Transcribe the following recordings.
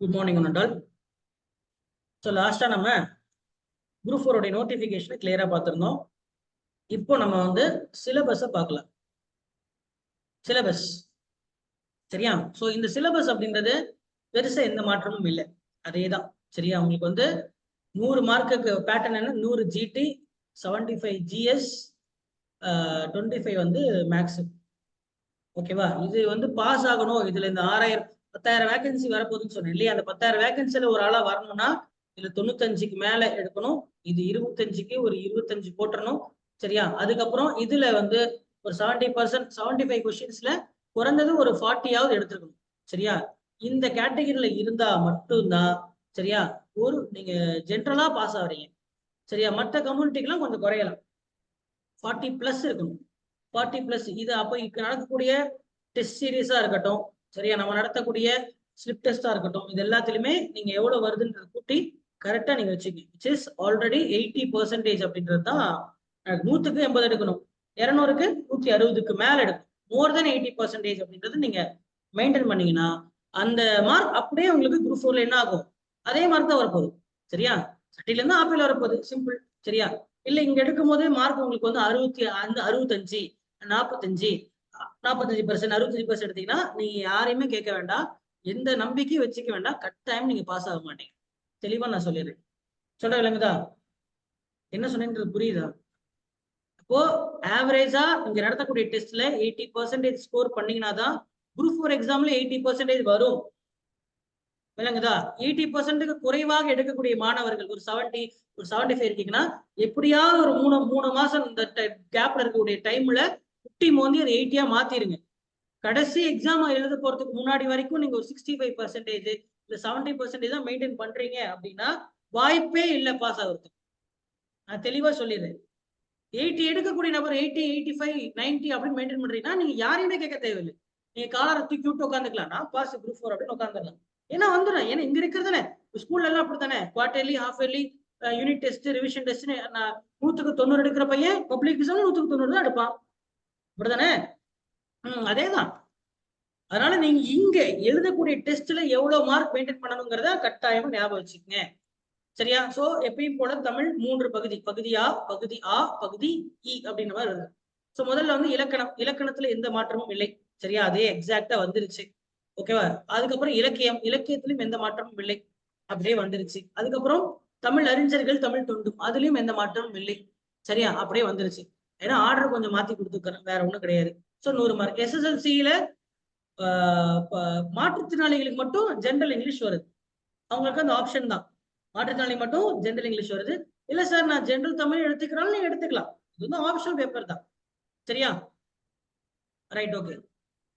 Good morning Nandal so லாஸ்ட்டாக நம்ம group ஃபோருடைய நோட்டிஃபிகேஷனை கிளியராக பார்த்துருந்தோம். இப்போ நம்ம வந்து சிலபஸை பார்க்கலாம். சிலபஸ் சரியா? ஸோ இந்த சிலபஸ் அப்படின்றது பெருசாக எந்த மாற்றமும் இல்லை. அதே தான் சரியா? உங்களுக்கு வந்து நூறு மார்க்குக்கு பேட்டர்ன் என்ன? நூறு GT seventy five GS twenty five வந்து மேக்ஸு ஓகேவா இது வந்து பாஸ் ஆகணும். இதில் இந்த ஆறாயிரம் பத்தாயிரம் வேகன்சி வரப்போகுதுன்னு சொன்னேன் இல்லையா? அந்த பத்தாயிரம் வேகன்சில ஒரு ஆளா வரணும்னா இதுல தொண்ணூத்தஞ்சுக்கு மேல எடுக்கணும். இது இருபத்தஞ்சுக்கு ஒரு இருபத்தஞ்சு போட்டுறணும். சரியா? அதுக்கப்புறம் இதுல வந்து ஒரு செவன்டி பர்சன்ட் செவன்டி ஃபைவ் கொஸ்டின்ஸ்ல குறைந்தது ஒரு ஃபார்ட்டியாவது எடுத்துருக்கணும். சரியா? இந்த கேட்டகரியில இருந்தா மட்டும்தான் சரியா? ஒரு நீங்க ஜென்ரலா பாஸ் ஆகுறீங்க சரியா? மற்ற கம்யூனிட்டிக்கெல்லாம் கொஞ்சம் குறையலாம். ஃபார்ட்டி பிளஸ் இருக்கணும். ஃபார்ட்டி பிளஸ் இது அப்போ நடக்கக்கூடிய டெஸ்ட் சீரீஸா இருக்கட்டும் சரியா? நம்ம நடத்தக்கூடிய ஸ்லிப் டெஸ்டா இருக்கட்டும் இது எல்லாத்துலயுமே நீங்க எவ்வளவு வருதுன்றது கூட்டி கரெக்டா நீங்க வச்சுங்க. Which is already eighty percentage அப்படின்றது தான் நூத்துக்கு எண்பது எடுக்கணும். இரநூறுக்கு நூத்தி அறுபதுக்கு மேல எடுக்கும் மோர் தென் எயிட்டி பர்சன்டேஜ் அப்படின்றது நீங்க மெயின்டைன் பண்ணீங்கன்னா அந்த மார்க் அப்படியே உங்களுக்கு குரூப் ஃபோர்ல என்ன ஆகும்? அதே மார்க் தான் வரப்போகுது. சரியா? சட்டில இருந்து ஆப்பிள் வரப்போகுது. சிம்பிள் சரியா? இல்ல இங்க எடுக்கும் போதே மார்க் உங்களுக்கு வந்து அறுபத்தி அந்த அறுபத்தஞ்சு நாற்பத்தஞ்சு நாற்பத்தஞ்சு பர்சன்ட் அறுபத்தஞ்சு பர்சன்ட் எடுத்தீங்கன்னா நீங்க யாரையுமே கேட்க வேண்டாம். எந்த நம்பிக்கையும் வச்சுக்க வேண்டாம். கட்டாயம் நீங்க பாஸ் ஆக மாட்டீங்க. தெளிவா நான் சொல்லிடுறேன். சொல்ற விளங்குதா? என்ன சொன்னேன்றது புரியுதா? இப்போ ஆவரேஜா இங்க நடத்தக்கூடிய டெஸ்ட்ல எயிட்டி பர்சன்டேஜ் ஸ்கோர் பண்ணீங்கன்னா தான் குரூப் ஃபோர் எக்ஸாம்ல எயிட்டி பர்சன்டேஜ் வரும். விளங்குதா? எயிட்டி பர்சன்ட்டுக்கு குறைவாக எடுக்கக்கூடிய மாணவர்கள் ஒரு செவன்டி ஒரு செவன்டி ஃபைவ் இருக்கீங்கன்னா எப்படியாவது ஒரு மூணு மூணு மாசம் இந்த கேப்ல இருக்கக்கூடிய டைம்ல குட்டி மோந்தி அதை எயிட்டியா மாத்திருங்க. கடைசி எக்ஸாம் எழுத போறதுக்கு முன்னாடி வரைக்கும் நீங்க ஒரு சிக்ஸ்டி ஃபைவ் பர்சன்டேஜ் இல்ல செவன்டி பர்சன்டேஜ் தான் மெயின்டைன் பண்றீங்க அப்படின்னா வாய்ப்பே இல்லை பாஸ் ஆகுறதுக்கு. நான் தெளிவா சொல்லிடுறேன். எயிட்டி எடுக்கக்கூடிய நபர் எயிட்டி எயிட்டி ஃபைவ் நைன்டி அப்படின்னு மெயின்டைன் பண்றீங்கன்னா நீங்க யாரையுமே கேட்க தேவையில்லை. நீங்க காலரை தூக்கி விட்டு உட்காந்துக்கலாம் நான் பாஸ் குரூப் ஃபோர் அப்படின்னு உட்காந்துடலாம் ஏன்னா வந்துடும் ஏன்னா இங்க இருக்கிறதுனே ஸ்கூல்ல எல்லாம் அப்படித்தானே. Quarterly half yearly unit test revision test நூத்துக்கு தொண்ணூறு எடுக்கிற பையன் பப்ளிக் எக்ஸாம் நூத்துக்கு தொண்ணூறு தான் எடுப்பான். அப்படிதானே உம் அதேதான். அதனால நீங்க இங்க எழுதக்கூடிய டெஸ்ட்ல எவ்வளவு மார்க் மெயின்டைன் பண்ணணுங்கிறத கட்டாயமா ஞாபகம் வச்சுக்கோங்க. சரியா? சோ எப்பயும் போல தமிழ் மூன்று பகுதி பகுதி ஆ பகுதி ஆ பகுதி இ அப்படின்ற மாதிரி வருது. சோ முதல்ல வந்து இலக்கணம் இலக்கணத்துல எந்த மாற்றமும் இல்லை. சரியா? அதே எக்ஸாக்டா வந்துருச்சு. ஓகேவா அதுக்கப்புறம் இலக்கியம் இலக்கியத்திலும் எந்த மாற்றமும் இல்லை. அப்படியே வந்துருச்சு. அதுக்கப்புறம் தமிழ் அறிஞர்கள் தமிழ் தொண்டும் அதுலயும் எந்த மாற்றமும் இல்லை. சரியா? அப்படியே வந்துருச்சு. ஏன்னா ஆர்டர் கொஞ்சம் மாத்தி கொடுத்துக்கிறேன் வேற ஒண்ணும் கிடையாது. ஸோ நூறு மார்க் எஸ்எஸ்எல்சியில மாற்றுத்திறனாளிகளுக்கு மட்டும் ஜென்ரல் இங்கிலீஷ் வருது. அவங்களுக்கு அந்த ஆப்ஷன் தான். மாற்றுத்திறனாளி மட்டும் ஜென்ரல் இங்கிலீஷ் வருது. இல்ல சார் நான் ஜென்ரல் தமிழ் எடுத்துக்கிறாலும் நீங்க எடுத்துக்கலாம். இது வந்து ஆப்ஷனல் பேப்பர் தான். சரியா? ரைட் ஓகே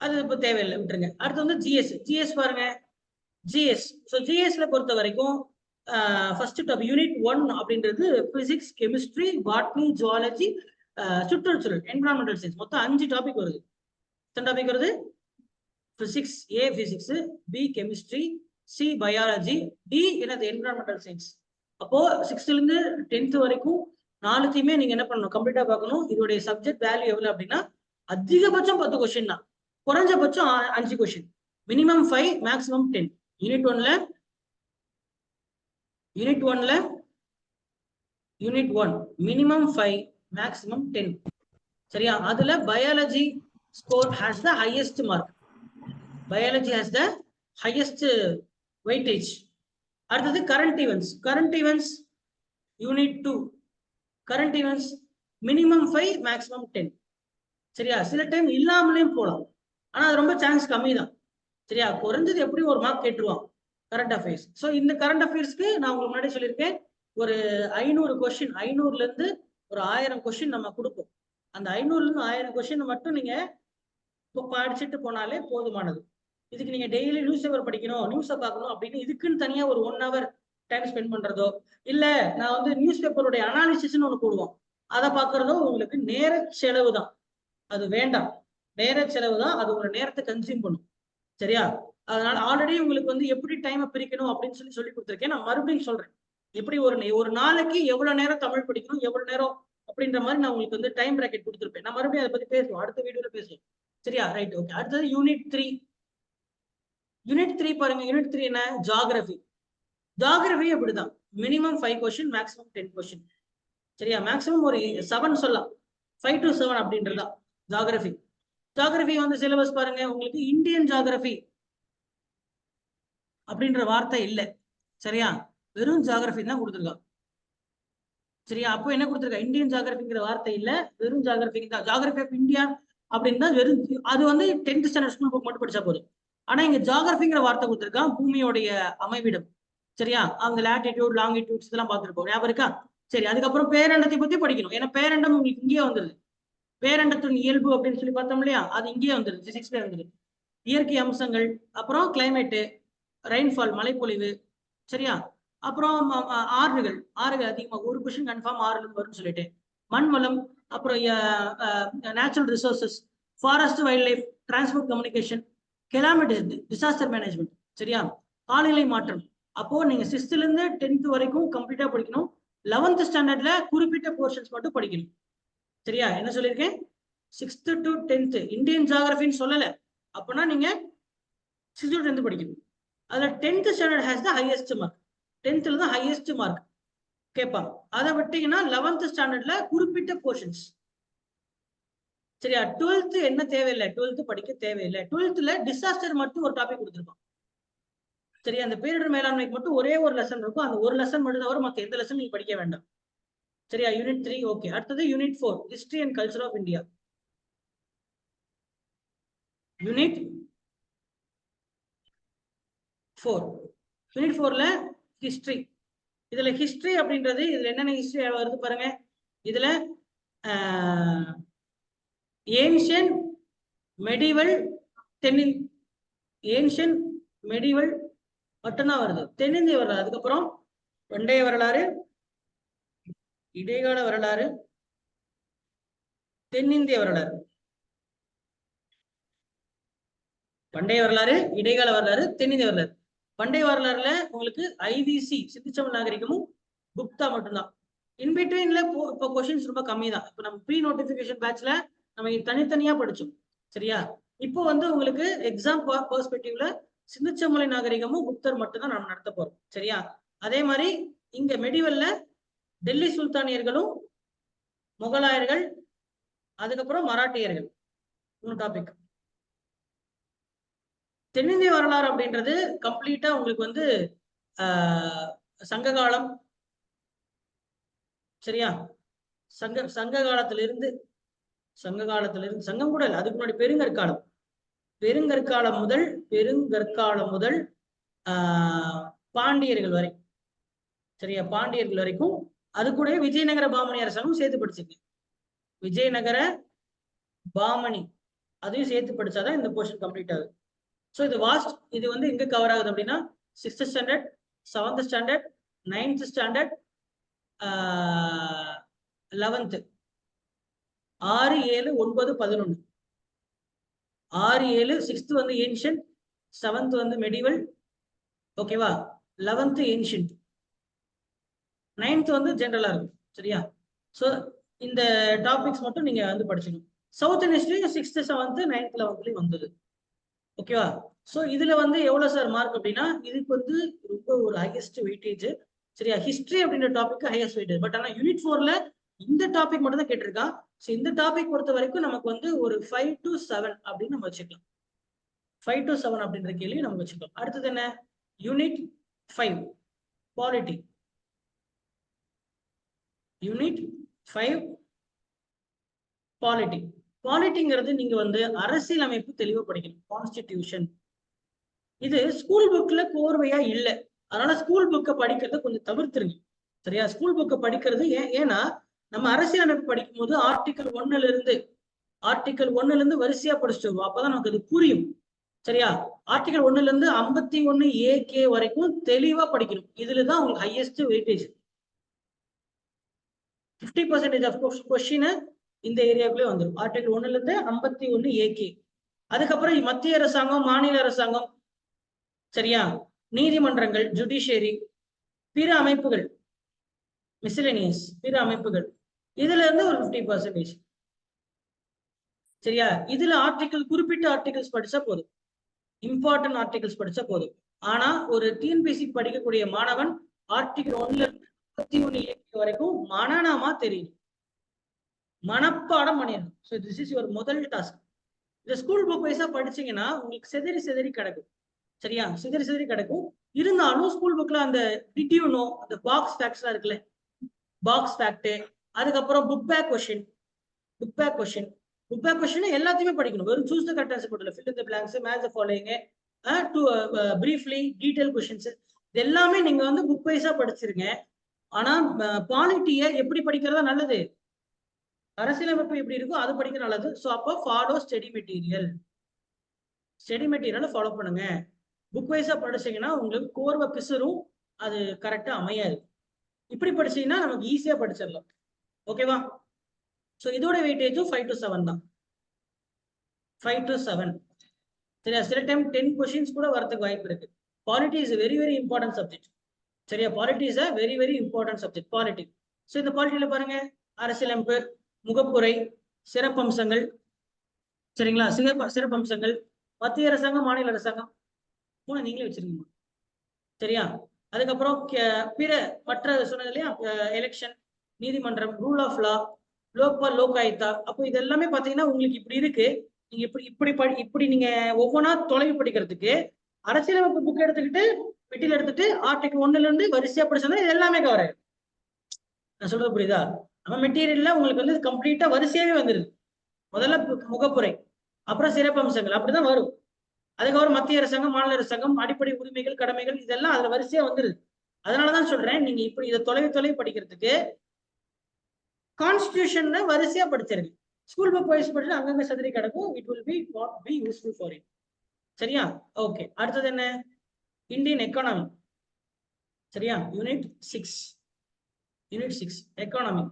அது இப்போ தேவையில்லை விட்டுருங்க. அடுத்து வந்து ஜிஎஸ் ஜிஎஸ் பாருங்க. ஜிஎஸ் ஸோ ஜிஎஸ்ல பொறுத்த வரைக்கும் ஃபர்ஸ்ட் டாப் யூனிட் ஒன் அப்படின்றது பிசிக்ஸ் கெமிஸ்ட்ரி பாட்னி ஜுவாலஜி சுற்றுச்சூழல் என்விரான்மெண்டல் சயின்ஸ் மொத்தம் அஞ்சு டாபிக் வருது. எத்தனை டாபிக் வருது? Physics A physics B chemistry C biology D என்னது என்விரான்மெண்டல் சயின்ஸ் அப்போ சிக்ஸ்த்லேருந்து டென்த் வரைக்கும் நாலுத்தையுமே நீங்க என்ன பண்ணணும்? கம்ப்ளீட்டா பார்க்கணும். இதோடைய சப்ஜெக்ட் வேல்யூ எவ்வளவு அப்படின்னா அதிகபட்சம் பத்து கொஸ்டின் தான். குறைஞ்சபட்சம் அஞ்சு question minimum five maximum ten unit ஒன்ல யூனிட் ஒன்ல unit one minimum five maximum ten சரியா? அதுல biology score has the highest mark biology has the highest weightage அடுத்தது current events current events unit two current events minimum five maximum ten சரியா? சில time இல்லாமலேயும் போகலாம் ஆனால் அது ரொம்ப சான்ஸ் கம்மி தான் சரியா? குறைஞ்சது எப்படி ஒரு மார்க் கேட்டுருவான்? கரண்ட் அஃபேர்ஸ் ஸோ இந்த கரண்ட் அஃபேர்ஸ்க்கு நான் உங்களுக்கு முன்னாடி சொல்லியிருக்கேன். ஒரு ஐநூறு கொஸ்டின் ஐநூறுலேருந்து ஒரு ஆயிரம் கொஸ்டின் நம்ம கொடுப்போம். அந்த ஐநூறுலேருந்து ஆயிரம் கொஸ்டின் மட்டும் நீங்கள் இப்போ படிச்சுட்டு போனாலே போதுமானது. இதுக்கு நீங்கள் டெய்லி நியூஸ் பேப்பர் படிக்கணும் நியூஸை பார்க்கணும் அப்படின்னு இதுக்குன்னு தனியாக ஒரு ஒன் ஹவர் டைம் ஸ்பெண்ட் பண்ணுறதோ இல்லை நான் வந்து நியூஸ் பேப்பருடைய அனாலிசிஸ்ன்னு ஒன்று போடுவோம். அதை பார்க்குறதோ உங்களுக்கு நேர செலவு தான். அது வேண்டாம். நேர செலவு தான். அது உங்களோட நேரத்தை கன்சியூம் பண்ணும். சரியா? அதனால ஆல்ரெடி உங்களுக்கு வந்து எப்படி டைமை பிரிக்கணும் அப்படின்னு சொல்லி சொல்லி கொடுத்துருக்கேன். நான் மறுபடியும் சொல்றேன். எப்படி ஒரு ஒரு நாளைக்கு எவ்வளவு நேரம் தமிழ் படிக்கணும் எவ்வளவு நேரம் அப்படின்ற மாதிரி நான் உங்களுக்கு வந்து டைம் பிராக்கெட் கொடுத்துருப்பேன். நான் மறுபடியும் அதை பத்தி பேசுவோம். அடுத்த வீடியோல பேசுவோம். சரியா? ரைட் ஓகே அடுத்தது யூனிட் த்ரீ யூனிட் த்ரீ பாருங்க. யூனிட் த்ரீ என்ன? ஜாகிரபி ஜாகிரபி அப்படிதான். Minimum five question maximum ten question சரியா? மேக்ஸிமம் ஒரு செவன் சொல்லலாம். ஃபைவ் டு செவன் அப்படின்றதுதான். ஜாகிரபி ஜாகிரபி வந்து சிலபஸ் பாருங்க. உங்களுக்கு இந்தியன் ஜாகிரபி அப்படின்ற வார்த்தை இல்லை. சரியா? வெறும் ஜாகிரபி தான் கொடுத்துருக்கான் சரியா? அப்போ என்ன கொடுத்துருக்கா? இந்தியன் ஜாகிரபிங்கிற வார்த்தை இல்ல வெறும் ஜாகிரபி தான். ஜாகிரபி ஆஃப் இந்தியா அப்படின்னு தான் வெறும் அது வந்து டென்த் ஸ்டாண்டர்ட் ஸ்கூல் புக் மட்டும் படிச்சா போதும். ஆனா இங்க ஜாகிரபிங்கிற வார்த்தை கொடுத்துருக்கான் பூமியோடைய அமைவிடம். சரியா? அந்த லாட்டிடியூட் லாங்கிடியூட்ஸ் இதெல்லாம் பார்த்துருப்போம் ஞாபகம் இருக்கா? சரி அதுக்கப்புறம் பேரண்டத்தை பத்தி படிக்கணும். ஏன்னா பேரண்டம் உங்களுக்கு இங்கேயே வந்துருது. பேரண்டத்தின் இயல்பு அப்படின்னு சொல்லி பார்த்தோம் இல்லையா? அது இங்கேயே வந்துருது சிக்ஸ்ல வந்துருது. இயற்கை அம்சங்கள் அப்புறம் கிளைமேட்டு ரெயின்ஃபால் மழைப்பொழிவு. சரியா? அப்புறம் ஆறுகள். ஆறுகள் அதிகமாக ஒரு கொஷின் கன்ஃபார்ம் ஆறுகள் வரும்னு சொல்லிட்டு. மண் வளம் அப்புறம் natural resources forest wild life transport communication calamity disaster management சரியா? காலநிலை மாற்றம். அப்போ நீங்க சிக்ஸ்த்ல இருந்து டென்த் வரைக்கும் கம்ப்ளீட்டா படிக்கணும். லெவன்த் ஸ்டாண்டர்ட்ல குறிப்பிட்ட போர்ஷன்ஸ் மட்டும் படிக்கணும். சரியா? என்ன சொல்லியிருக்கேன்? சிக்ஸ்த் டு டென்த் இந்தியன் ஜாகிரபின்னு சொல்லல. அப்போனா நீங்க சிக்ஸ்த் டு டென்த் படிக்கணும். அதுல tenth standard has the highest mark டென்த்தில் தான் ஹையஸ்ட் மார்க் கேட்பாங்க அதை விட்டீங்கன்னா லெவன்த் ஸ்டாண்டர்ட்ல குறிப்பிட்ட போர்ஷன்ஸ் சரியா? டுவெல்த் என்ன தேவையில்லை? டுவெல்த் படிக்க தேவையில்லை. டுவெல்த்ல டிசாஸ்டர் மட்டும் ஒரு டாபிக் கொடுத்துருப்பான் சரியா? அந்த பேரிடர் மேலாண்மைக்கு மட்டும் ஒரே ஒரு லெசன் இருக்கும். அந்த ஒரு லெசன் மட்டும் தவிர மற்ற எந்த லெசன் நீங்க படிக்க வேண்டாம். சரியா? யூனிட் த்ரீ ஓகே அடுத்தது unit four history and culture of India unit four unit ஃபோர்ல ஹிஸ்டரி இதுல ஹிஸ்டரி அப்படின்றது இதுல என்னென்ன ஹிஸ்டரி வருது பாருங்க. இதுல ஏன்ஷியன் மெடிவல் தென்னின் ஏன்ஷியன் மெடிவல் மட்டும்தான் வருது. தென்னிந்திய வரலாறு அதுக்கப்புறம் பண்டைய வரலாறு இடைக்கால வரலாறு தென்னிந்திய வரலாறு. பண்டைய வரலாறு இடைக்கால வரலாறு தென்னிந்திய வரலாறு. பண்டைய வரலாறுல உங்களுக்கு ஐவிசி சிந்துச்சமல் நாகரிகமும் குப்தா மட்டும்தான். இன்பிட்வீன்ல இப்போ கொஸ்டின்ஸ் ரொம்ப கம்மி தான் இப்போ நம்ம ப்ரீ நோட்டிபிகேஷன் பேட்ச்ல நம்ம தனித்தனியா படிச்சோம். சரியா? இப்போ வந்து உங்களுக்கு எக்ஸாம் பெர்ஸ்பெக்டிவ்ல சிந்துச்சமலை நாகரிகமும் குப்தர் மட்டும்தான் நம்ம நடத்த போறோம். சரியா? அதே மாதிரி இங்க மெடிவல்ல டெல்லி சுல்தானியர்களும் முகலாயர்கள் அதுக்கப்புறம் மராட்டியர்கள். மூணு டாபிக் தென்னிந்திய வரலாறு அப்படின்றது கம்ப்ளீட்டா உங்களுக்கு வந்து சங்க காலம் சரியா? சங்க சங்க காலத்திலிருந்து சங்க காலத்திலிருந்து சங்கம் கூட இல்லை அதுக்கு முன்னாடி பெருங்கற்காலம். பெருங்கற்காலம் முதல் பெருங்கற்காலம் முதல் பாண்டியர்கள் வரை சரியா? பாண்டியர்கள் வரைக்கும் அது கூட விஜயநகர பாமணி அரசாங்கம் சேர்த்து படிச்சுங்க விஜயநகர பாமணி அதையும் சேர்த்து படிச்சாதான் இந்த போர்ஷன் கம்ப்ளீட் ஆகுது. ஸோ இது வாஸ்ட் இது வந்து எங்க கவர் ஆகுது அப்படின்னா sixth standard seventh standard ninth standard eleventh ஆறு ஏழு ஒன்பது பதினொன்று ஆறு ஏழு சிக்ஸ்த் வந்து ஏன்ஷியன்ட் செவன்த் வந்து மெடிவல் ஓகேவா லெவன்த்து ஏன்ஷியன்ட் நைன்த் வந்து ஜென்ரலாக இருக்கும் சரியா? ஸோ இந்த டாபிக்ஸ் மட்டும் நீங்கள் வந்து படிச்சுக்கணும். South in sixth seventh seventh ninth லெவன்த்லேயும் வந்தது. ஓகேவா ஸோ இதுல வந்து எவ்வளவு சார் மார்க் அப்படின்னா இதுக்கு வந்து ரொம்ப ஒரு ஹையஸ்ட் வெயிட்டேஜ் சரியா? ஹிஸ்டரி அப்படின்ற டாபிக் ஹையஸ்ட் வெயிட்டேஜ் பட் ஆனா யூனிட் ஃபோர்ல இந்த டாபிக் மட்டும் தான் கேட்டிருக்கான் ஸோ இந்த டாபிக் பொறுத்த வரைக்கும் நமக்கு வந்து ஒரு ஃபைவ் டு செவன் அப்படின்னு நம்ம வச்சுக்கலாம். ஃபைவ் டு செவன் அப்படின்ற கேள்வி நம்ம வச்சுக்கலாம். அடுத்தது என்ன? Unit five polity unit five polity பாலிட்டிங்கிறது நீங்க வந்து அரசியல் அமைப்பு தெளிவா படிக்கணும் கான்ஸ்டிடியூஷன் இது ஸ்கூல் புக்ல கோர்வையா இல்லை. அதனால ஸ்கூல் புக்கை படிக்கிறத கொஞ்சம் தவிர்த்துருங்க. சரியா? ஸ்கூல் புக்கை படிக்கிறது ஏன் ஏன்னா நம்ம அரசியல் அமைப்பு படிக்கும் போது ஆர்டிக்கல் ஒன்னுல இருந்து ஆர்டிக்கல் ஒன்னுல இருந்து வரிசையா படிச்சுட்டு வருவோம். அப்பதான் நமக்கு அது புரியும். சரியா? ஆர்டிகல் ஒன்னுல இருந்து ஐம்பத்தி ஒன்னு ஏ கே வரைக்கும் தெளிவா படிக்கணும். இதுலதான் உங்களுக்கு highest weightage fifty percentage of question இந்த ஏரியாக்குள்ளே வந்துடும் ஆர்டிகல் ஒன்னுல இருந்து ஐம்பத்தி ஒன்னு ஏகே அதுக்கப்புறம் மத்திய அரசாங்கம் மாநில அரசாங்கம் சரியா? நீதிமன்றங்கள் ஜுடிஷியரி பிற அமைப்புகள் மிசிலேனியஸ் பிற அமைப்புகள். இதுல இருந்து ஒரு பிப்டி பர்சன்டேஜ் சரியா? இதுல ஆர்டிகல் குறிப்பிட்ட ஆர்டிகல்ஸ் படிச்சா போதும். இம்பார்ட்டன்ட் ஆர்டிகல்ஸ் படிச்சா போதும். ஆனா ஒரு டிஎன்பிசி படிக்கக்கூடிய மாணவன் ஆர்டிகல் ஒன்ல இருந்து முப்பத்தி ஒண்ணு வரைக்கும் மனநமா தெரியும். மனப்பாடம் பண்ணிடணும். ஸோ திஸ் இஸ் யுவர் முதல் டாஸ்க் இந்த ஸ்கூல் புக் வைஸா படிச்சீங்கன்னா உங்களுக்கு செதறி செதறி கிடக்கும். சரியா? சிதறி சிதறி கிடக்கும். இருந்தாலும் ஸ்கூல் புக்ல அந்த டிடியூனோ அந்த பாக்ஸ் ஃபேக்ட்ஸ்லாம் இருக்குல்ல. பாக்ஸ் ஃபேக்ட் அதுக்கப்புறம் book back question book back question book back question எல்லாத்தையுமே படிக்கணும். வெறும் சூஸ் த கரெக்ட் ஆன்சர் போடல fill the blanks match the following to briefly detail questions இது எல்லாமே நீங்க வந்து புக் வைஸா படிச்சிருங்க. ஆனா பாலிட்டியை எப்படி படிக்கிறதா நல்லது. அரசியலமைப்பு எப்படி இருக்கோ அது படிக்க நல்லது. ஸோ அப்போ ஃபாலோ ஸ்டடி மெட்டீரியல் ஸ்டடி மெட்டீரியலை ஃபாலோ பண்ணுங்க. புக் வைஸா படிச்சீங்கன்னா உங்களுக்கு கோர்வை பிசுரும் அது கரெக்டாக அமையாது. இப்படி படிச்சீங்கன்னா நமக்கு ஈஸியாக படிச்சிடலாம். ஓகேவா ஸோ இதோட வெயிட்டேஜும் ஃபைவ் டு செவன் தான். ஃபைவ் டு செவன் சரியா? சில டைம் டென் கொஷின்ஸ் கூட வரதுக்கு வாய்ப்பு இருக்கு. Polity is very very important subject சரியா? Polity is a very very important subject polity so இந்த பாலிட்டியில் பாருங்க. அரசியலமைப்பு. முகப்புரை சிறப்பம்சங்கள் சரிங்களா? சிறப்பு சிறப்பம்சங்கள் மத்திய அரசாங்கம் மாநில அரசாங்கம் மூணு நீங்களே வச்சிருக்கீங்க. சரியா? அதுக்கப்புறம் பிற மற்ற சொன்னது இல்லையா? எலெக்ஷன் நீதிமன்றம் rule of law Lokpal Lokayukta அப்போ இது எல்லாமே பார்த்தீங்கன்னா உங்களுக்கு இப்படி இருக்கு. நீங்க இப்படி இப்படி படி இப்படி நீங்க ஒவ்வொன்றா தொலைவு படிக்கிறதுக்கு அரசியலமைப்பு புக் எடுத்துக்கிட்டு பெட்டியில் எடுத்துட்டு ஆர்டிகல் ஒன்னுல இருந்து வரிசையா படிச்சோம்னா இது எல்லாமே கவர் ஆயிடும் நான் சொல்றது புரியுதா? நம்ம மெட்டீரியல்ல உங்களுக்கு வந்து கம்ப்ளீட்டா வரிசையாவே வந்துருது. முதல்ல பு- முகப்புரை அப்புறம் சிறப்பம்சங்கள் அப்படிதான் வரும். அதுக்கப்புறம் மத்திய அரசாங்கம் மாநில அரசாங்கம் அடிப்படை உரிமைகள் கடமைகள் இதெல்லாம் அதுல வரிசையா வந்துருது. அதனாலதான் சொல்றேன் நீங்க இப்படி இதை தொலைவு தொலைவு படிக்கிறதுக்கு கான்ஸ்டியூஷன்ல வரிசையா படிச்சிருங்க. ஸ்கூல் புக் வைஸ் படிச்சு அங்கங்க சதுரி கிடக்கும். It will be what be useful for it சரியா? ஓகே அடுத்தது என்ன? இந்தியன் எக்கானமி சரியா? Unit six unit six economy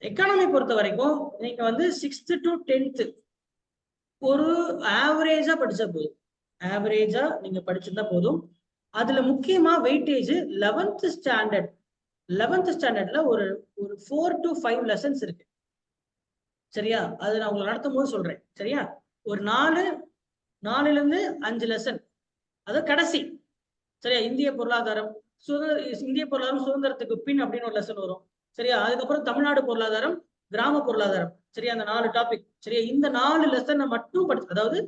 economy பொறுத்த வரைக்கும் நீங்க வந்து சிக்ஸ்த் டு டென்த்து ஒரு ஆவரேஜா படிச்சா போதும். ஆவரேஜா நீங்க படிச்சிருந்தா போதும். அதுல முக்கியமா வெயிட்டேஜ் லெவன்த் ஸ்டாண்டர்ட் லெவன்த் ஸ்டாண்டர்ட்ல ஒரு ஒரு ஃபோர் டு ஃபைவ் லெசன்ஸ் இருக்கு. சரியா? அது நான் உங்களை நடத்தும் போது சொல்றேன். சரியா? ஒரு நாலு நாலுல இருந்து அஞ்சு லெசன் அது கடைசி. சரியா? இந்திய பொருளாதாரம் சுதந்திர இந்திய பொருளாதாரம் சுதந்திரத்துக்கு பின் அப்படின்னு ஒரு லெசன் வரும். சரியா? அதுக்கப்புறம் தமிழ்நாடு பொருளாதாரம் கிராம பொருளாதாரம். சரியா? அந்த நாலு டாபிக் சரியா? இந்த நாலு லெசனை மட்டும் படிச்சு அதாவது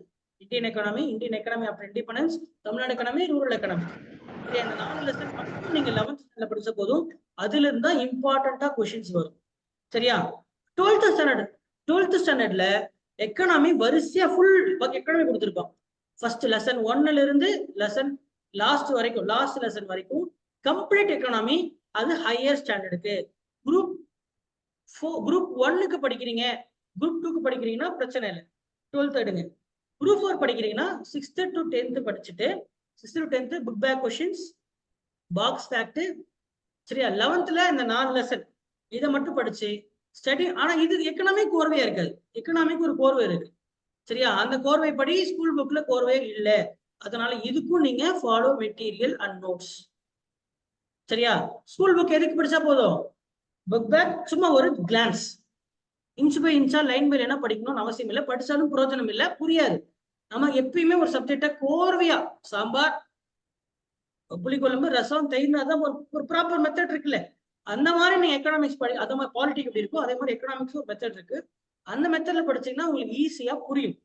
Indian economy Indian economy after independence Tamil Nadu economy rural economy சரியா? இந்த நாலு லெசன் மட்டும் நீங்க லெவன்த் ஸ்டாண்டர்ட்ல படிச்ச போதும். அதுல இருந்தா இம்பார்ட்டண்டா கொஷின்ஸ் வரும். சரியா? டுவெல்த் ஸ்டாண்டர்ட் டுவெல்த் ஸ்டாண்டர்ட்ல எக்கனாமி வரிசையா ஃபுல் எக்கனாமி கொடுத்துருப்பான் ஃபர்ஸ்ட் லெசன் ஒன்னுல இருந்து லெசன் லாஸ்ட் வரைக்கும் லாஸ்ட் லெசன் வரைக்கும் கம்ப்ளீட் எக்கனாமி அது ஹையர் ஸ்டாண்டர்டுக்கு குரூப் குரூப் ஒன்னுக்கு படிக்கிறீங்க குரூப் டூக்கு படிக்கிறீங்கன்னா பிரச்சனை இல்லை. டுவெல்த் எடுங்க. குரூப் ஃபோர் படிக்கிறீங்கன்னா சிக்ஸ்த் டு டென்த் படிச்சுட்டு sixth to tenth book back questions box fact சரியா? லெவன்த்ல இந்த நாலு லெசன் இதை மட்டும் படிச்சு ஸ்டடி ஆனா இது எக்கனாமிக் கோர்வையா இருக்காது. எக்கனாமிக் ஒரு கோர்வை இருக்கு. சரியா? அந்த கோர்வை படி ஸ்கூல் புக்ல கோர்வை இல்லை. அதனால இதுக்கும் நீங்க ஃபாலோ மெட்டீரியல் அண்ட் நோட்ஸ் சரியா? ஸ்கூல் புக் எதுக்கு படிச்சா போதும்? புக் பேக் சும்மா ஒரு கிளான்ஸ் இன்ச் பை இன்ச்சா லைன் பை லைனா படிக்கணும்னு அவசியம் இல்லை. படிச்சாலும் புரோஜனம் இல்லை புரியாது. நம்ம எப்பயுமே ஒரு சப்ஜெக்டை கோர்வையா சாம்பார் புளிக்குழம்பு ரசம் தயிர்னாதான் ஒரு ஒரு ப்ராப்பர் மெத்தட் இருக்குல்ல. அந்த மாதிரி நீங்க எக்கனாமிக்ஸ் படி அதே மாதிரி பாலிட்டிக் எப்படி இருக்கோ அதே மாதிரி எக்கனாமிக்ஸ் ஒரு மெத்தட் இருக்கு. அந்த மெத்தட்ல படிச்சீங்கன்னா உங்களுக்கு ஈஸியா புரியும்.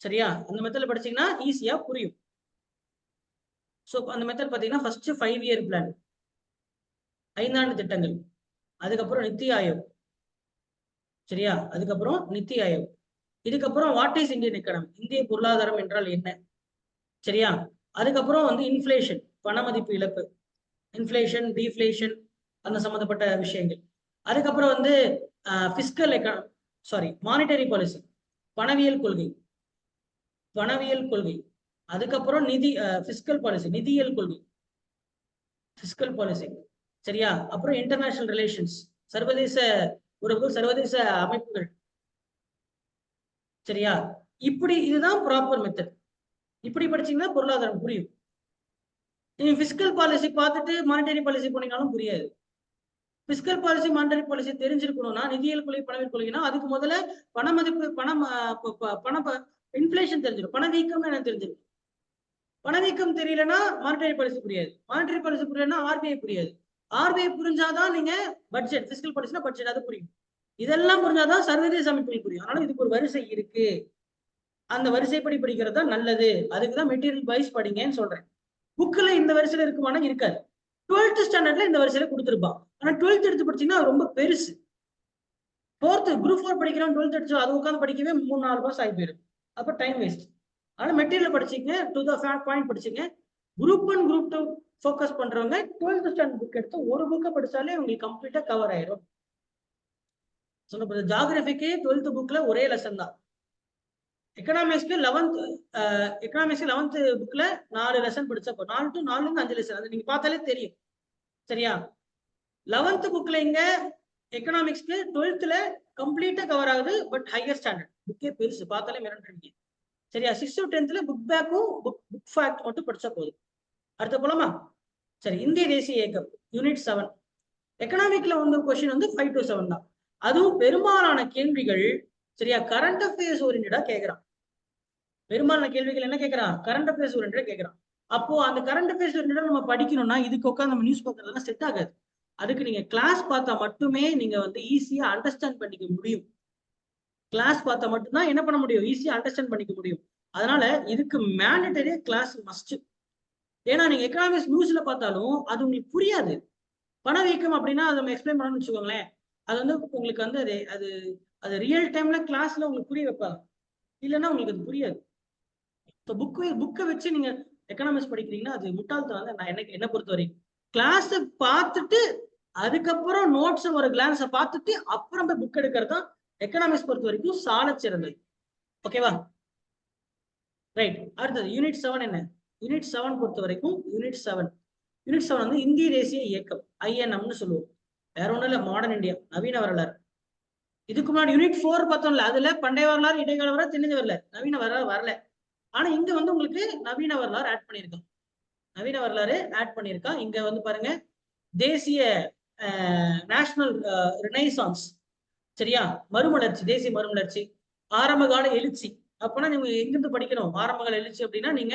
சரியா? அந்த மெத்தட்ல படிச்சீங்கன்னா ஈஸியா புரியும். ஸோ அந்த மெத்தட் பார்த்தீங்கன்னா ஃபர்ஸ்ட் ஃபைவ் இயர் பிளான் ஐந்தாண்டு திட்டங்கள். அதுக்கப்புறம் நித்தி ஆயோக். சரியா? அதுக்கப்புறம் நித்தி ஆயோக். இதுக்கப்புறம் வாட் இஸ் இந்தியன் எக்கனாமி இந்திய பொருளாதாரம் என்றால் என்ன? சரியா? அதுக்கப்புறம் வந்து இன்ஃப்ளேஷன் பணமதிப்பு இழப்பு. இன்ஃப்ளேஷன் டீஃப்ளேஷன் அந்த சம்மந்தப்பட்ட விஷயங்கள். அதுக்கப்புறம் வந்து fiscal economy sorry monetary policy பணவியல் கொள்கை. பணவியல் கொள்கை. அதுக்கப்புறம் நிதி பிஸ்கல் பாலிசி நிதியியல் கொள்கை. பிஸ்கல் பாலிசி சரியா? அப்புறம் இன்டர்நேஷனல் ரிலேஷன்ஸ் சர்வதேச உறவுகள் சர்வதேச அமைப்புகள். சரியா? இப்படி இதுதான் ப்ராப்பர் மெத்தட் இப்படி படிச்சீங்கன்னா பொருளாதாரம் புரியும். நீங்க பிசிக்கல் பாலிசி பார்த்துட்டு மானிட்டரி பாலிசி போனீங்கனாலும் புரியாது. பிசிக்கல் பாலிசி மானிட்டரி பாலிசி தெரிஞ்சிருக்கணும்னா நிதியியல் கொள்கை பணவியல் கொள்கைனா அதுக்கு முதல்ல பண மதிப்பு பணம் ப- பண ப- இன்ஃபிளேஷன் தெரிஞ்சிடும் பணவீக்கம்னு என்ன தெரிஞ்சிருக்கும் பணவீக்கம் தெரியலன்னா மானிட்டரி பாலிசி புரியாது. மானிட்டரி பாலிசி புரியலன்னா ஆர்பிஐ புரியாது. ஆர்பிஐ புரிஞ்சாதான் நீங்க பட்ஜெட் பிசிக்கல் பாலிசினா பட்ஜெட் அது புரியும். இதெல்லாம் புரிஞ்சாதான் சர்வதேச அமைப்புகள் புரியும். அதனால இதுக்கு ஒரு வரிசை இருக்கு. அந்த வரிசைப்படி படிக்கிறது தான் நல்லது. அதுக்கு தான் மெட்டீரியல் வைஸ் படிங்கன்னு சொல்றேன். புக்ல இந்த வரிசையில இருக்குமானா இருக்காது. டுவெல்த் ஸ்டாண்டர்ட்ல இந்த வரிசையில கொடுத்துருப்பான். ஆனா டுவெல்த் எடுத்து படிச்சீங்கன்னா ரொம்ப பெருசு. ஃபோர்த்து குரூப் ஃபோர் படிக்கிறோம் டுவெல்த் எடுத்து அது உட்காந்து படிக்கவே மூணு நாலு மாசம் ஆகி போயிடும். அப்போ டைம் வேஸ்ட் ஆனால் மெட்டீரியல் படிச்சிங்க to the point படிச்சிங்க. Group one group two focus பண்றவங்க டுவெல்த் ஸ்டாண்டர்ட் புக் எடுத்து ஒரு புக்கை படிச்சாலே உங்களுக்கு கம்ப்ளீட்டா கவர் ஆயிரும். சொன்ன ஜாகிரபிக்கு டுவெல்த் புக்ல ஒரே லெசன் தான். எக்கனாமிக்ஸ்க்கு லெவன்த் எக்கனாமிக்ஸ் லெவன்த் புக்ல நாலு லெசன் படிச்சப்போ நாலு டு நாலுல இருந்து அஞ்சு லெசன் அது நீங்க பார்த்தாலே தெரியும். சரியா? லெவன்த் புக்ல இங்க எக்கனாமிக்ஸ்க்கு டுவெல்த்ல கம்ப்ளீட்டா கவர் ஆகுது பட் ஹையர் ஸ்டாண்டர்ட் புக்கே பெருசு. பார்த்தாலே மிரண்டுறீங்க. சரியா? சிக்ஸ் டு டென்த்ல புக் பேக்கும் புக் புக் ஃபேக்ட் மட்டும் படிச்சா போதும். அடுத்த போலாமா? சரி இந்திய தேசிய இயக்கம் யூனிட் செவன் எக்கனாமிக்ல வந்து கொஸ்டின் வந்து ஃபைவ் டு செவன் தான். அதுவும் பெரும்பாலான கேள்விகள் சரியா கரண்ட் அஃபேர்ஸ் ஓரியன்டா கேட்கறான் பெரும்பாலான கேள்விகள் என்ன கேட்கறான் கரண்ட் அஃபேர்ஸ் ஓரியன்டா கேட்கறான் அப்போ அந்த கரண்ட் அஃபேர்ஸ் ஓரியன்டா நம்ம படிக்கணும்னா இதுக்கு உட்காந்து நம்ம நியூஸ் பார்க்கறதுலாம் செட் ஆகாது. அதுக்கு நீங்க கிளாஸ் பார்த்தா மட்டுமே நீங்க வந்து ஈஸியா அண்டர்ஸ்டாண்ட் பண்ணிக்க முடியும். கிளாஸ் பார்த்தா மட்டும்தான் என்ன பண்ண முடியும்? ஈஸியா அண்டர்ஸ்டாண்ட் பண்ணிக்க முடியும். அதனால இதுக்கு மேண்டட்டரியா கிளாஸ் மஸ்ட் ஏன்னா நீங்க எக்கனாமிக்ஸ் நியூஸ்ல பார்த்தாலும் அது உங்களுக்கு புரியாது. பணவீக்கம் அப்படின்னா அதை நம்ம எக்ஸ்பிளைன் பண்ணணும்னு வச்சுக்கோங்களேன். அது வந்து உங்களுக்கு வந்து அது அது அது ரியல் டைம்ல கிளாஸ்ல உங்களுக்கு புரிய வைப்பாங்க. இல்லைன்னா உங்களுக்கு அது புரியாது. ஸோ புக்கு புக்கை வச்சு நீங்க எக்கனாமிக்ஸ் படிக்கிறீங்கன்னா அது முட்டாள்தனம் வந்து நான் எனக்கு என்ன பொறுத்த வரைக்கும் கிளாஸ் பார்த்துட்டு அதுக்கப்புறம் நோட்ஸ் ஒரு கிளான்ஸை பார்த்துட்டு அப்புறம் போய் புக் எடுக்கிறது தான் எக்கனாமிக்ஸ் பொறுத்த வரைக்கும் சாலச்சிறந்தது. ஓகேவா ரைட் அடுத்தது யூனிட் செவன் என்ன? யூனிட் செவன் பொறுத்த வரைக்கும் யூனிட் செவன் யூனிட் செவன் வந்து இந்திய தேசிய இயக்கம் ஐஎன்எம்னு சொல்லுவோம். வேற ஒன்றும் இல்ல மாடர்ன் இந்தியா நவீன வரலாறு. இதுக்கு முன்னாடி யூனிட் ஃபோர் பார்த்தோம்ல அதுல பண்டைய வரலாறு இடைக்கால வரலாறு தெரிஞ்ச வரல நவீன வரலாறு வரல. ஆனா இங்க வந்து உங்களுக்கு நவீன வரலாறு ஆட் பண்ணியிருக்கோம் நவீன வரலாறு ஆட் பண்ணியிருக்கான். இங்க வந்து பாருங்க தேசிய நேஷனல் ரினைசான்ஸ் சரியா? மறுமலர்ச்சி தேசிய மறுமலர்ச்சி. ஆரம்பகால எழுச்சி. அப்பனா நீங்க எங்கிருந்து படிக்கணும்? ஆரம்பகால எழுச்சி அப்படின்னா நீங்க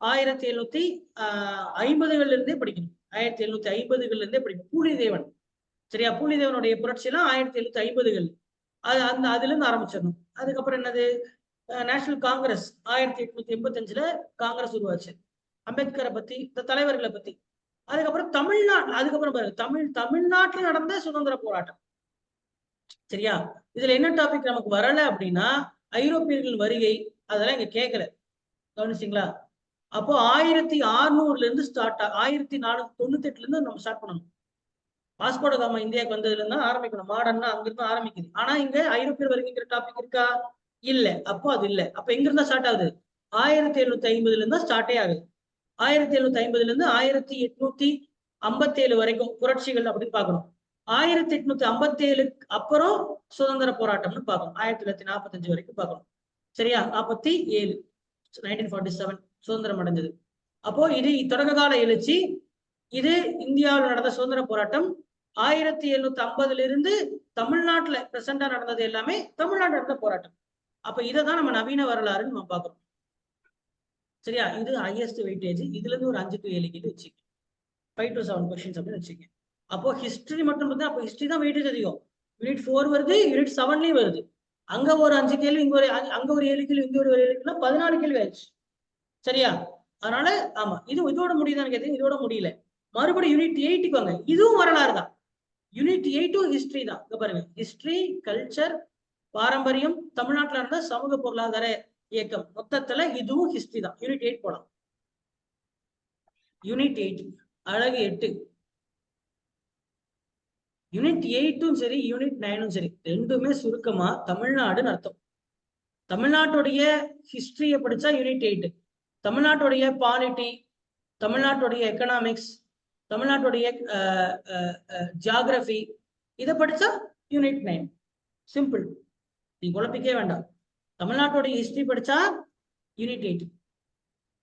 ஆயிரத்தி எழுநூத்தி ஆஹ் ஐம்பதுகள்ல இருந்தே படிக்கணும். ஆயிரத்தி எழுநூத்தி ஐம்பதுகள்ல இருந்தே படிக்கணும். பூலிதேவன். சரியா? பூலிதேவனுடைய புரட்சி எல்லாம் ஆயிரத்தி எழுநூத்தி ஐம்பதுகள். அது அந்த அதுல இருந்து ஆரம்பிச்சிடணும். அதுக்கப்புறம் என்னது? நேஷனல் காங்கிரஸ் ஆயிரத்தி எட்நூத்தி எண்பத்தஞ்சுல காங்கிரஸ் உருவாச்சு. அம்பேத்கரை பத்தி இந்த தலைவர்களை பத்தி. அதுக்கப்புறம் தமிழ்நாடு அதுக்கப்புறம் பாருங்க தமிழ் தமிழ்நாட்டுல நடந்த சுதந்திர போராட்டம். சரியா? இதுல என்ன டாபிக் நமக்கு வரல அப்படின்னா ஐரோப்பியர்கள் வருகை அதெல்லாம் இங்க கேட்கல. கவனிச்சிங்களா? அப்போ ஆயிரத்தி அறுநூறுல இருந்து ஸ்டார்ட் ஆயிரத்தி நானூத்தி தொண்ணூத்தி எட்டுல இருந்து நம்ம ஸ்டார்ட் பண்ணணும். பாஸ்போர்ட் காம இந்தியாவுக்கு வந்ததுல இருந்து ஆரம்பிக்கணும். மாடர்னா அங்கிருந்து ஆரம்பிக்குது. ஆனா இங்க ஐரோப்பியர் வருகைங்கிற டாபிக் இருக்கா? இல்ல. அப்போ அது இல்ல. அப்ப எங்க இருந்தா ஸ்டார்ட் ஆகுது? ஆயிரத்தி எழுநூத்தி ஐம்பதுல இருந்தா ஸ்டார்டே ஆகுது. ஆயிரத்தி எழுநூத்தி ஐம்பதுல இருந்து ஆயிரத்தி எட்நூத்தி ஐம்பத்தேழு வரைக்கும் புரட்சிகள் அப்படின்னு பார்க்கணும். ஆயிரத்தி எட்நூத்தி ஐம்பத்தி ஏழுக்கு அப்புறம் சுதந்திர போராட்டம்னு பார்க்கணும். ஆயிரத்தி தொள்ளாயிரத்தி நாற்பத்தஞ்சு வரைக்கும் பார்க்கணும். சரியா? நாற்பத்தி ஏழு. நைன்டீன் ஃபார்ட்டி செவன் சுதந்திரம் அடைஞ்சது அப்போ இது தொடக்க கால எழுச்சி இது இந்தியாவில் நடந்த சுதந்திர போராட்டம். ஆயிரத்தி எழுநூத்தி ஐம்பதுல இருந்து தமிழ்நாட்டுல பிரசண்டா நடந்தது எல்லாமே தமிழ்நாடு நடந்த போராட்டம். அப்ப இதை தான் நம்ம நவீன வரலாறுன்னு நம்ம பார்க்கறோம். சரியா? இது ஹையஸ்ட் வெயிட்டேஜ் இதுல இருந்து ஒரு அஞ்சு டு ஏழு கிட்ட வச்சுக்க ஃபைவ் டு செவன் கொஸ்டின்ஸ் அப்படின்னு வச்சுக்க அப்போ ஹிஸ்டரி மட்டும் பார்த்தா அப்போ ஹிஸ்டரி தான் வெயிட்டேஜ் அதிகம். யூனிட் ஃபோர் வருது யூனிட் செவன்லயும் வருது. அங்க ஒரு அஞ்சு கேள்வி இங்க ஒரு அங்க ஒரு ஏழு கேள்வி இங்க ஒரு ஏழு கேள்வி பதினாலு கேள்வி ஆயிடுச்சு. சரியா? அதனால ஆமா இது இதோட முடியுதான்னு கேட்டீங்க இதோட முடியல. மறுபடியும் யூனிட் எயிட்டுக்கு வாங்க. இதுவும் வரலாறு தான். யூனிட் எயிட்டும் ஹிஸ்டரி தான். இங்க பாருங்க. ஹிஸ்டரி கல்ச்சர் பாரம்பரியம் தமிழ்நாட்டில் இருந்த சமூக பொருளாதார இயக்கம். மொத்தத்துல இதுவும் ஹிஸ்டரி தான். யூனிட் எயிட் போலாம். யூனிட் எயிட் அழகு எட்டு. யூனிட் எயிட்டும் சரி யூனிட் நைனும் சரி. ரெண்டுமே சுருக்கமா தமிழ்நாடுன்னு அர்த்தம். தமிழ்நாட்டுடைய ஹிஸ்டரிய படிச்சா யூனிட் எயிட் தமிழ்நாட்டுடைய பாலிட்டி தமிழ்நாட்டுடைய எக்கனாமிக்ஸ் தமிழ்நாட்டுடைய ஜியாகிரபி இதை படிச்சா யூனிட் நைன் சிம்பிள் நீ குழப்பிக்கவே வேண்டாம். தமிழ்நாட்டுடைய ஹிஸ்டரி படிச்சா யூனிட் எயிட்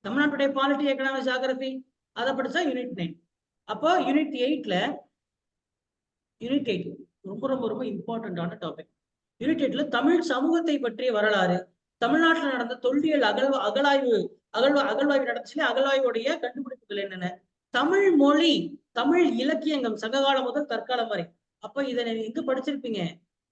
தமிழ்நாட்டுடைய பாலிட்டி எக்கனாமிக்ஸ் ஜியாகிரபி அதை படிச்சா யூனிட் நைன் அப்போ யூனிட் எயிட்ல யூனிட் எயிட் ரொம்ப ரொம்ப ரொம்ப இம்பார்ட்டண்டான டாபிக் யூனிட் எயிட்ல தமிழ் சமூகத்தை பற்றிய வரலாறு தமிழ்நாட்டில் நடந்த தொல்லியல் அகழ் அகழாய்வு அகழ்வா அகழ்வாய்வு நடந்துச்சுல அகழ்வாய்வுடைய கண்டுபிடிப்புகள் என்னென்ன? தமிழ் மொழி தமிழ் இலக்கியங்கள் சங்ககாலம் முதல் தற்காலம் வரை. அப்ப இதை எங்க படிச்சிருப்பீங்க?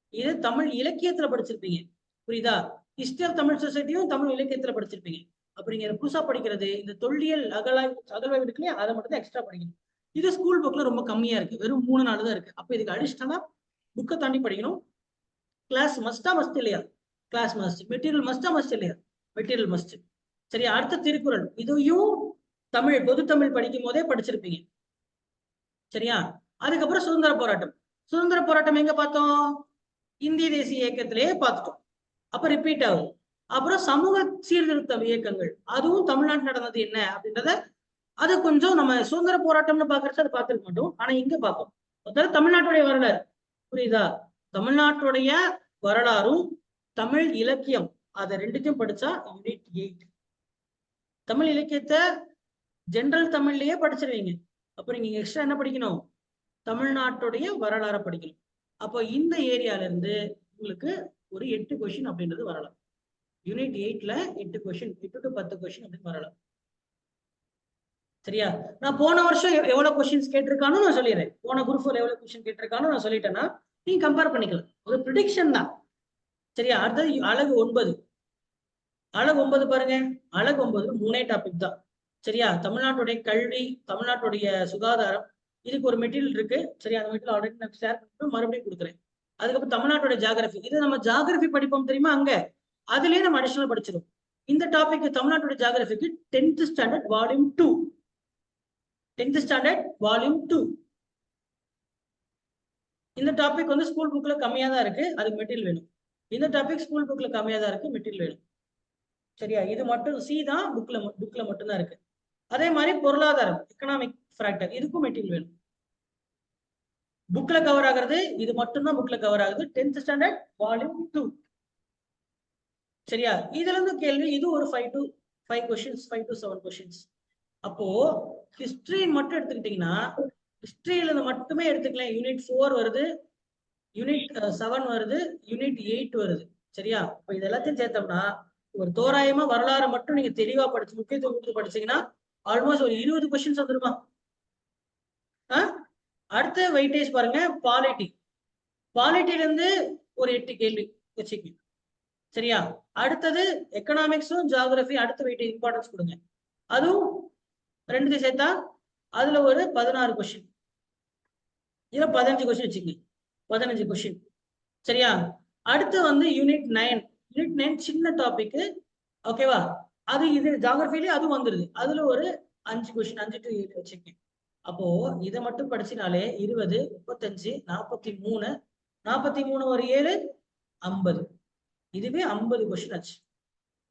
இது தமிழ் இலக்கியத்துல படிச்சிருப்பீங்க. புரியுதா? ஹிஸ்டரி ஆஃப் தமிழ் சொசைட்டியும் தமிழ் இலக்கியத்துல படிச்சிருப்பீங்க. அப்ப நீங்க புதுசா படிக்கிறது இந்த தொல்லியல் அகழாய்வு அகழ்வாய்வு இருக்குல்லையா? அதை மட்டும் தான் எக்ஸ்ட்ரா படிக்கணும். இது ஸ்கூல் புக்ல ரொம்ப கம்மியா இருக்கு. வெறும் மூணு நாள் தான் இருக்கு. அப்ப இதுக்கு அடிஷ்னலா புக்கை தாண்டி படிக்கணும். கிளாஸ் மஸ்டா மஸ்ட் இல்லையா? கிளாஸ் மஸ்ட் மெட்டீரியல் மஸ்டா மஸ்ட் இல்லையா? மெட்டீரியல் மஸ்ட் சரி அடுத்த திருக்குறள். இதையும் தமிழ் பொது தமிழ் படிக்கும் போதே படிச்சிருப்பீங்க. சரியா? அதுக்கப்புறம் சுதந்திர போராட்டம். சுதந்திர போராட்டம் எங்க பார்த்தோம்? இந்திய தேசிய இயக்கத்திலேயே பார்த்துட்டோம் அப்ப ரிப்பீட் ஆகும். அப்புறம் சமூக சீர்திருத்த இயக்கங்கள். அதுவும் தமிழ்நாட்டில் நடந்தது என்ன அப்படின்றத அது கொஞ்சம் நம்ம சுதந்திர போராட்டம்னு பாக்குறது அதை பார்த்துருக்க மாட்டோம். ஆனா இங்க பார்ப்போம். அதாவது தமிழ்நாட்டுடைய வரலாறு. புரியுதா? தமிழ்நாட்டுடைய வரலாறும் தமிழ் இலக்கியம். அதை ரெண்டுத்தையும் படிச்சா யூனிட் எயிட் தமிழ் இலக்கியத்தை ஜென்ரல் தமிழ்லயே படிச்சிருவீங்க. அப்புறம் நீங்க எக்ஸ்ட்ரா என்ன படிக்கணும்? தமிழ்நாட்டுடைய வரலாறை படிக்கணும். அப்போ இந்த ஏரியால இருந்து உங்களுக்கு ஒரு எட்டு கொஷின் அப்படின்றது வரலாம். யூனிட் எயிட்ல எட்டு கொஷின் எட்டு டு பத்து கொஷின் அப்படின்னு வரலாம். சரியா? நான் போன வருஷம் எவ்வளவு கொஸ்டின்ஸ் கேட்டிருக்கானோ நான் சொல்லிடுறேன். போன குரூப் எவ்வளவு கொஸ்டின் கேட்டிருக்கானோ நான் சொல்லிட்டேன்னா நீங்க கம்பேர் பண்ணிக்கலாம். ஒரு ப்ரிடிக்ஷன் தான். சரியா? அடுத்தது அழகு ஒன்பது. அழகு ஒன்பது பாருங்க. அழகு ஒன்பது மூணே டாபிக் தான். சரியா? தமிழ்நாட்டுடைய கல்வி தமிழ்நாட்டுடைய சுகாதாரம் இதுக்கு ஒரு மெட்டீரியல் இருக்கு. சரியா அந்த மெட்டீரியல் ஆல்ரெடி நான் ஷேர் பண்ணிட்டு மறுபடியும் கொடுக்குறேன். அதுக்கப்புறம் தமிழ்நாட்டுடைய ஜாகிரபி இது நம்ம ஜாகிரபி படிப்போம் தெரியுமா அங்க? அதுலயே நம்ம அடிஷனல் படிச்சிடும் இந்த டாபிக் தமிழ்நாட்டுடைய ஜாகிரபிக்கு tenth standard volume two tenth standard volume two இந்த டாபிக் வந்து ஸ்கூல் புக்ல கம்மியா தான் இருக்கு. அதுக்கு மெட்டீரியல் வேணும். இந்த டாபிக் ஸ்கூல் புக்ல கம்மியா தான் இருக்கு. மெட்டீரியல் வேணும். சரியா? இது மட்டும் சி தான் புக்ல புக்ல மட்டும்தான் இருக்கு. அதே மாதிரி பொருளாதாரம் எக்கனாமிக் ஃபேக்டர் இதுக்கும் மெட்டீரியல் வேணும். புக்ல கவர் ஆகுறது இது மட்டும்தான் புக்ல கவர் ஆகுது. டென்த் ஸ்டாண்டர்ட் வால்யூம் டூ சரியா? இதுல இருந்து கேள்வி இது ஒரு five to five questions five to seven questions அப்போ ஹிஸ்டரி மட்டும் எடுத்துக்கிட்டீங்கன்னா ஹிஸ்டரியில இருந்து மட்டுமே எடுத்துக்கலாம். யூனிட் ஃபோர் வருது யூனிட் செவன் வருது யூனிட் எயிட் வருது. சரியா? இப்போ இது எல்லாத்தையும் சேர்த்தோம்னா ஒரு தோராயமா வரலாறு மட்டும் நீங்க தெளிவா படிச்சு முக்கியத்துவம் கொடுத்து படிச்சீங்கன்னா ஆல்மோஸ்ட் ஒரு இருபது கொஸ்டின்ஸ் வந்துருமா? ஆ? அடுத்த வெயிட்டேஜ் பாருங்க பாலிட்டி பாலிட்டில இருந்து ஒரு எட்டு கேள்வி வச்சுக்கோங்க. சரியா? அடுத்தது எக்கனாமிக்ஸும் ஜாகிரபி அடுத்த வெயிட்டேஜ் இம்பார்ட்டன்ஸ் கொடுங்க. அதுவும் ரெண்டுத்தையும் சேர்த்தா அதுல ஒரு பதினாறு கொஸ்டின் இதுல பதினஞ்சு கொஸ்டின் வச்சுக்கோங்க. பதினஞ்சு கொஸ்டின் சரியா? அடுத்து வந்து யூனிட் நைன் யூனிட் நைன் சின்ன டாபிக் ஓகேவா அது இது ஜாகிரபிலே அதுவும் வந்துருது. அதுல ஒரு அஞ்சு கொஸ்டின் அஞ்சு டு ஏழு வச்சிருக்கேன். அப்போ இதை மட்டும் படிச்சினாலே இருபது முப்பத்தஞ்சு நாற்பத்தி மூணு நாற்பத்தி மூணு ஒரு ஏழு ஐம்பது. இதுவே ஐம்பது கொஸ்டின் ஆச்சு.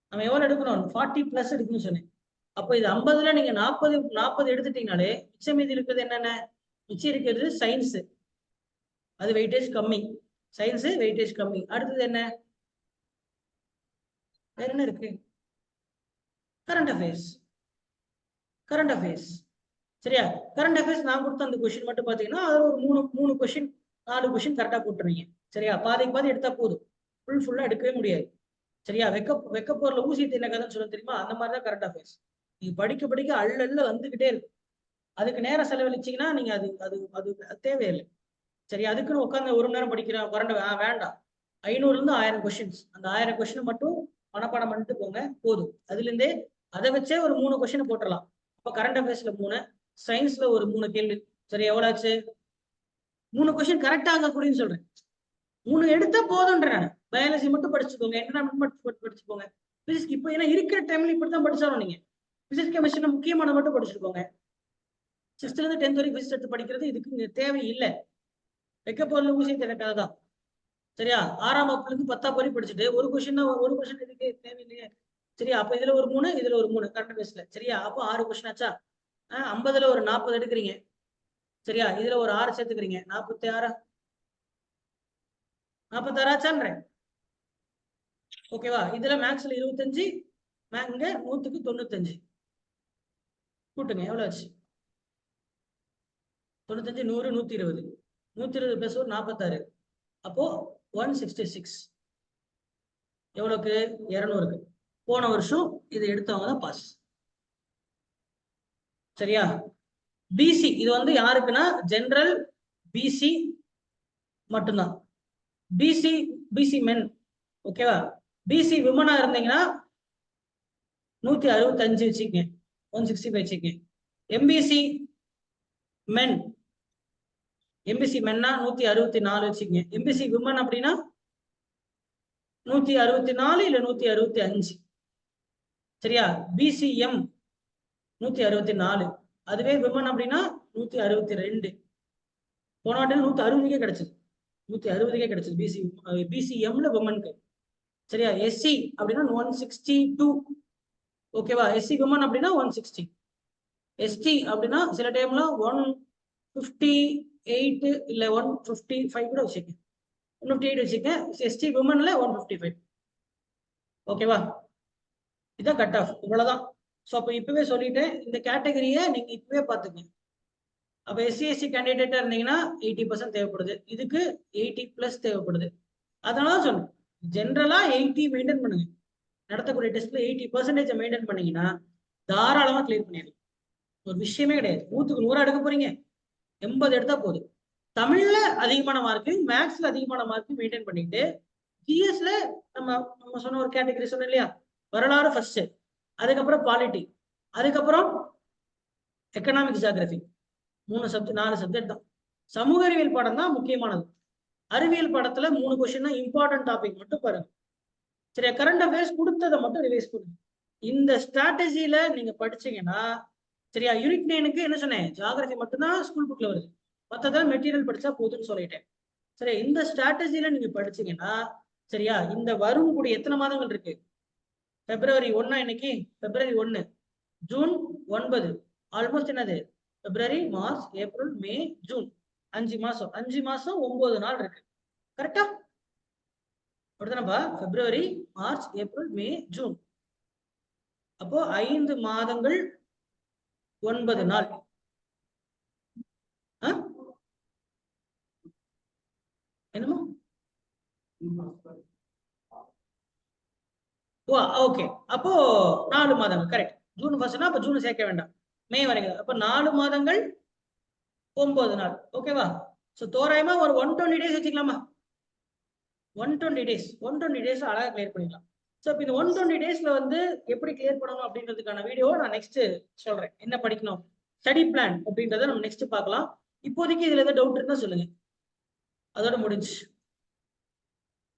நம்ம எவ்வளவு எடுக்கணும்? ஃபார்ட்டி பிளஸ் எடுக்கணும்னு சொன்னேன். அப்போ இது ஐம்பதுல நீங்க நாற்பது நாற்பது எடுத்துட்டீங்கனாலே மிச்சம் மீதி இருக்கிறது என்னென்ன? மிச்சம் இருக்கிறது சயின்ஸ் அது வெயிட்டேஜ் கம்மி. சயின்ஸ் வெயிட்டேஜ் கம்மி. அடுத்தது என்ன? வேற என்ன இருக்கு? கரண்ட் அஃபேர்ஸ் கரண்ட் அஃபேர்ஸ் சரியா? கரண்ட் அஃபேர்ஸ் நான் கொடுத்த அந்த கொஸ்டின் மட்டும் பாத்தீங்கன்னா அதில் ஒரு மூணு மூணு கொஸ்டின் நாலு கொஸ்டின் கரெக்டா போட்டுருவீங்க. சரியா? பாதிக்கு பாதி எடுத்தா போதும். ஃபுல் ஃபுல்லா எடுக்கவே முடியாது. சரியா? வெக்க வெக்க போர்ல ஊசி என்ன கதைன்னு சொல்ல தெரியுமா? அந்த மாதிரி தான் கரண்ட் அஃபேர்ஸ் நீங்க படிக்க படிக்க அள்ளல்ல வந்துகிட்டே இருக்கு. அதுக்கு நேரம் செலவழிச்சீங்கன்னா நீங்க அது அது அது தேவையில்லை. சரி அதுக்குன்னு உட்காந்து ஒரு மணி நேரம் படிக்கிறேன் கரண்ட் வேண்டாம். ஐநூறுல இருந்து ஆயிரம் கொஸ்டின்ஸ் அந்த ஆயிரம் கொஸ்டின் மட்டும் மனப்பாடம் பண்ணிட்டு போங்க போதும். அதுல இருந்தே அதை வச்சே ஒரு மூணு கொஸ்டின் போட்டுடலாம் அப்போ கரண்ட் அஃபேர்ஸ்ல மூணு சயின்ஸ்ல ஒரு மூணு கேள்வி. சரி எவ்வளவு ஆச்சு? மூணு கொஸ்டின் கரெக்டா ஆகக்கூடியன்னு சொல்றேன். மூணு எடுத்தா போதும்ன்ற பயாலஜி மட்டும் படிச்சுக்கோங்க என்விரான்மெண்ட் மட்டும் படிச்சுக்கோங்க. பிசிக்ஸ் இப்போ ஏன்னா இருக்கிற டைம்ல இப்படித்தான் படிச்சாலும் நீங்க. பிசிக்ஸ் கெமிஸ்ட்ரி முக்கியமான மட்டும் படிச்சுக்கோங்க. சிக்ஸ்த்ல இருந்து டென்த் வரைக்கும் பிசிக்ஸ் எடுத்து படிக்கிறது இதுக்கு தேவை இல்லை வைக்க போறதுல ஊசி எனக்கு தான் சரியா? ஆறாம் வகுப்புல இருந்து பத்தாம் வரையும் படிச்சுட்டு ஒரு கொஸ்டின் ஒரு கொஸ்டின் இதுக்கு தேவையில்லையே. சரியா? அப்ப இதுல ஒரு மூணு இதுல ஒரு மூணு கரண்ட் பேஸ்ல சரியா? அப்போ ஆறு கொஸ்டின் ஆச்சா? ஆஹ் ஐம்பதுல ஒரு நாற்பது எடுக்கிறீங்க. சரியா? இதுல ஒரு ஆறு சேர்த்துக்கிறீங்க. நாற்பத்தி ஆறா நாற்பத்தாறாச்சான்றேன் ஓகேவா இதுல மேக்ஸ்ல இருபத்தஞ்சு மே- இங்க நூத்துக்கு தொண்ணூத்தஞ்சு. கூட்டுங்க எவ்வளவு ஆச்சு? தொண்ணூத்தஞ்சு நூறு நூத்தி இருபது. நூத்தி இருபது பிளஸ் ஒரு நாற்பத்தாறு. அப்போ ஒன் சிக்ஸ்டி சிக்ஸ் எவ்வளவுக்கு? இருநூறுக்கு. போன வருஷம் இதை எடுத்தவங்க தான் பாஸ் சரியா? பிசி இது வந்து யாருக்குன்னா? ஜென்ரல் பிசி மட்டும்தான். பிசி பிசி மென் ஓகேவா பிசி விமனா இருந்தீங்கன்னா நூத்தி அறுபத்தஞ்சு வச்சுக்கங்க. ஒன் சிக்ஸ்டி ஃபைவ் வச்சுக்கங்க எம்பிசி மென் எம்பிசி மென்னா நூத்தி அறுபத்தி நாலு வச்சுக்கங்க. எம்பிசி விமன் அப்படின்னா நூத்தி அறுபத்தி நாலு இல்ல நூத்தி அறுபத்தி அஞ்சு. சரியா? பிசிஎம் நூத்தி அறுபத்தி நாலு. அதுவே விமன் அப்படின்னா நூத்தி அறுபத்தி ரெண்டு. போன வாட்டி நூத்தி அறுபதுக்கே கிடைச்சது. நூத்தி அறுபதுக்கே கிடைச்சது பிசி பிசிஎம்ல விமனுக்கு சரியா? எஸ்சி அப்படின்னா ஒன் சிக்ஸ்டி டூ ஓகேவா எஸ்சி விமன் அப்படின்னா ஒன் சிக்ஸ்டி எஸ்டி அப்படின்னா சில டைம்ல ஒன் ஃபிஃப்டி எயிட்டு இல்லை ஒன் ஃபிஃப்டி ஃபைவ் கூட வச்சுக்க. ஒன் ஃபிஃப்டி எயிட் வச்சுக்க எஸ்டி உமனில் ஒன் ஃபிஃப்டி ஃபைவ் ஓகேவா இதுதான் கட் ஆஃப் இவ்வளோதான் ஸோ அப்போ இப்போவே சொல்லிட்டேன். இந்த கேட்டகரியை நீங்கள் இப்போவே பார்த்துக்கங்க. அப்போ எஸ்சி எஸ்சி கேண்டிடேட்டாக இருந்தீங்கன்னா எயிட்டி பர்சன்ட் தேவைப்படுது. இதுக்கு எயிட்டி ப்ளஸ் தேவைப்படுது. அதனால தான் சொன்னேன். ஜென்ரலாக எயிட்டி மெயின்டைன் பண்ணுங்க. நடத்தக்கூடிய டெஸ்ட்ல எயிட்டி பர்சன்டேஜ் மெயின்டைன் பண்ணீங்கன்னா தாராளமாக கிளியர் பண்ணிடலாம். ஒரு விஷயமே கிடையாது. நூத்துக்கு நூறா எடுக்க போறீங்க. எண்பது எடுத்தா போதும். தமிழ்ல அதிகமான மார்க்கு மேக்ஸ்ல அதிகமான மார்க்கு மெயின்டைன் பண்ணிட்டு ஜிஎஸ்ல நம்ம நம்ம சொன்ன ஒரு கேட்டகரி சொன்னோம் இல்லையா? வரலாறு ஃபர்ஸ்ட் அதுக்கப்புறம் பாலிட்டி அதுக்கப்புறம் எக்கனாமிக் ஜியாகிரபி மூணு சப்ஜெக்ட் நாலு சப்ஜெக்ட் தான். சமூக அறிவியல் பாடம் தான் முக்கியமானது. அறிவியல் பாடத்துல மூணு கொஸ்டின் தான் இம்பார்ட்டன்ட் டாபிக் மட்டும் பாருங்க. சரி கரண்ட் அஃபேர்ஸ் கொடுத்ததை மட்டும் ரிவைஸ் பண்ணுங்க. இந்த ஸ்ட்ராட்டஜில நீங்க படிச்சீங்கன்னா சரியா? யூனிட் நைனுக்கு என்ன சொன்னேன்? ஜாகிரபி மட்டும்தான் ஸ்கூல் புக்ல வருது. மற்றதான் மெட்டீரியல் படிச்சா போதுன்னு சொல்லிட்டேன். சரியா இந்த ஸ்ட்ராட்டஜில நீங்க படிச்சீங்கன்னா சரியா? இந்த வரும் கூடிய எத்தனை மாதங்கள் இருக்கு? பிப்ரவரி ஒன்னா இன்னைக்கு? பிப்ரவரி ஒன்னு. ஜூன் ஒன்பது. ஆல்மோஸ்ட் என்னது? பிப்ரவரி மார்ச் ஏப்ரல் மே ஜூன் அஞ்சு மாசம். அஞ்சு மாசம் ஒன்பது நாள் இருக்கு. கரெக்டா அப்படிதானப்பா பிப்ரவரி மார்ச் ஏப்ரல் மே ஜூன் அப்போ ஐந்து மாதங்கள் ஒன்பது நாள். ஆ? என்னமோ ஓகே அப்போ நாலு மாதங்கள் கரெக்ட் ஜூன் ஃபர்ஸ்ட்னா அப்போ ஜூன் சேர்க்க வேண்டாம். மே வரைக்கும். அப்போ நாலு மாதங்கள் ஒன்பது நாள். ஓகேவா ஸோ தோராயமா ஒரு ஒன் டுவெண்ட்டி டேஸ் வச்சுக்கலாமா? One twenty days one twenty days அழகாக கிளியர் பண்ணிக்கலாம் ஸோ இப்போ இந்த ஒன் டுவெண்ட்டி டேஸ்ல வந்து எப்படி கிளியர் பண்ணணும் அப்படின்றதுக்கான வீடியோ நான் நெக்ஸ்ட் சொல்றேன். என்ன படிக்கணும்? ஸ்டடி பிளான் அப்படின்றத நம்ம நெக்ஸ்ட் பார்க்கலாம். இப்போதைக்கு இதுல ஏதாவது டவுட் இருந்தா சொல்லுங்க. அதோட முடிஞ்சு.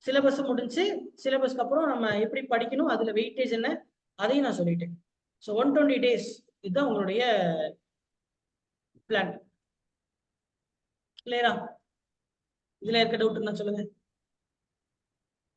சிலபஸ் முடிஞ்சு சிலபஸ்க்கு அப்புறம் நம்ம எப்படி படிக்கணும் அதுல வெயிட்டேஜ் என்ன அதையும் நான் சொல்லிட்டேன். ஸோ ஒன் டுவெண்ட்டி டேஸ் இதுதான் உங்களுடைய பிளான் கிளியரா இதுல இருக்க டவுட் இருந்தா சொல்லுங்க.